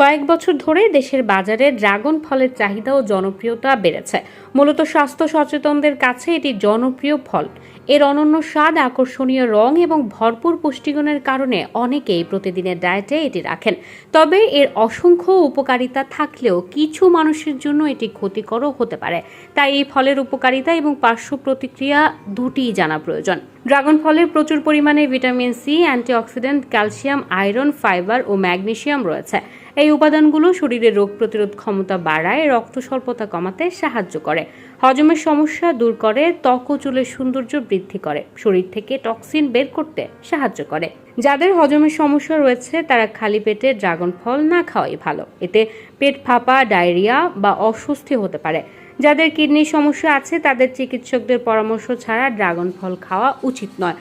কয়েক বছর ধরে দেশের বাজারে ড্রাগন ফলের চাহিদা ও জনপ্রিয়তা বেড়েছে। মূলত স্বাস্থ্য সচেতনদের কাছে এটি জনপ্রিয় ফল। এর অনন্য স্বাদ, আকর্ষণীয় রং এবং ভরপুর পুষ্টিগুণের কারণে অনেকেই প্রতিদিনের ডায়েটে এটি রাখেন। তবে এর অসংখ্য উপকারিতা থাকলেও কিছু মানুষের জন্য এটি ক্ষতিকরও হতে পারে। তাই এই ফলের উপকারিতা এবং পার্শ্ব প্রতিক্রিয়া দুটিই জানা প্রয়োজন। ড্রাগন ফলে প্রচুর পরিমাণে vitamin C, antioxidant, calcium, iron, fibre ও ম্যাগনেশিয়াম রয়েছে। এই উপাদানগুলো শরীরের রোগ প্রতিরোধ ক্ষমতা বাড়ায়, রক্ত স্বল্পতা কমাতে সাহায্য করে। হজমের সমস্যা দূর করে, ত্বক ও চুলের সৌন্দর্য বৃদ্ধি করে। শরীর থেকে টক্সিন বের করতে সাহায্য করে। যাদের হজমের সমস্যা রয়েছে, তারা খালি পেটে ড্রাগন ফল না খাওয়াই ভালো। এতে পেট ফাঁপা, ডায়রিয়া বা অস্বস্তি হতে পারে। যাদের কিডনির সমস্যা আছে, তাদের চিকিৎসকদের পরামর্শ ছাড়া ড্রাগন ফল খাওয়া উচিত নয়।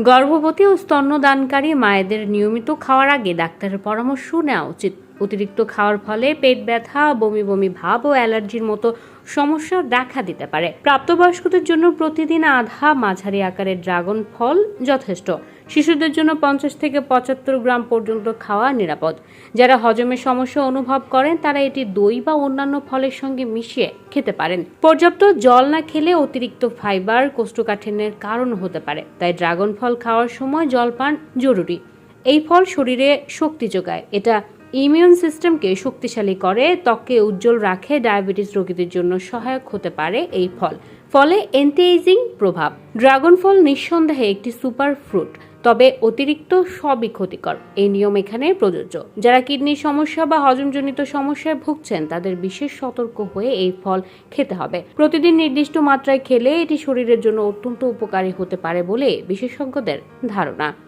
গর্ভবতী ও স্তন্যদানকারী মায়েদের নিয়মিত খাওয়ার আগে ডাক্তারের পরামর্শ নেওয়া উচিত। অতিরিক্ত খাওয়ার ফলে পেট ব্যথা, বমি বমি ভাব ও অ্যালার্জির মতো সমস্যা দেখা দিতে পারে। প্রাপ্তবয়স্কদের জন্য প্রতিদিন আধা মাঝারি আকারের ড্রাগন ফল যথেষ্ট। শিশুদের জন্য পঞ্চাশ থেকে পঁচাত্তর গ্রাম পর্যন্ত খাওয়া নিরাপদ। যারা হজমের সমস্যা অনুভব করেন, তারা এটি দই বা অন্যান্য ফলের সঙ্গে মিশিয়ে খেতে পারেন। পর্যাপ্ত জল না খেলে অতিরিক্ত ফাইবার কোষ্ঠকাঠিন্যের কারণ হতে পারে। তাই ড্রাগন ফল খাওয়ার সময় জল পান জরুরি। এই ফল শরীরে শক্তি যোগায়। এটা ইমিউন সিস্টেমকে শক্তিশালী করে, ত্বককে উজ্জ্বল রাখে, ডায়াবেটিস রোগীদের জন্য সহায়ক হতে পারে এই ফল। ফলে এন্টিএজিং প্রভাব। ড্রাগন ফল নিঃসন্দেহে একটি সুপার ফ্রুট, তবে অতিরিক্ত সবই ক্ষতিকর। এই নিয়ম এখানে প্রযোজ্য। যারা কিডনির সমস্যা বা হজমজনিত সমস্যায় ভুগছেন, তাদের বিশেষ সতর্ক হয়ে এই ফল খেতে হবে। প্রতিদিন নির্দিষ্ট মাত্রায় খেলে এটি শরীরের জন্য অত্যন্ত উপকারী হতে পারে বলে বিশেষজ্ঞদের ধারণা।